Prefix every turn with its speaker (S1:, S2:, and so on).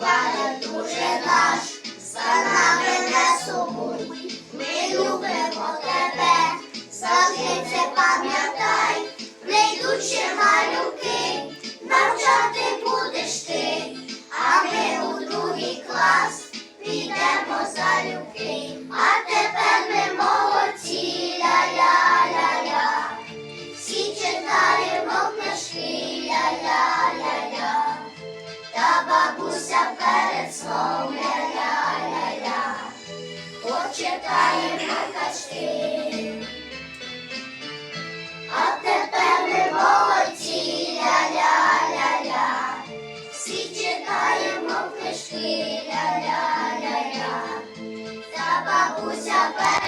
S1: Планет уже наш, за нами читаємо качки. А тепер ми молодці, Ля-ля-ля, всі читаємо книжки, ля-ля-ля-ля, та бабуся.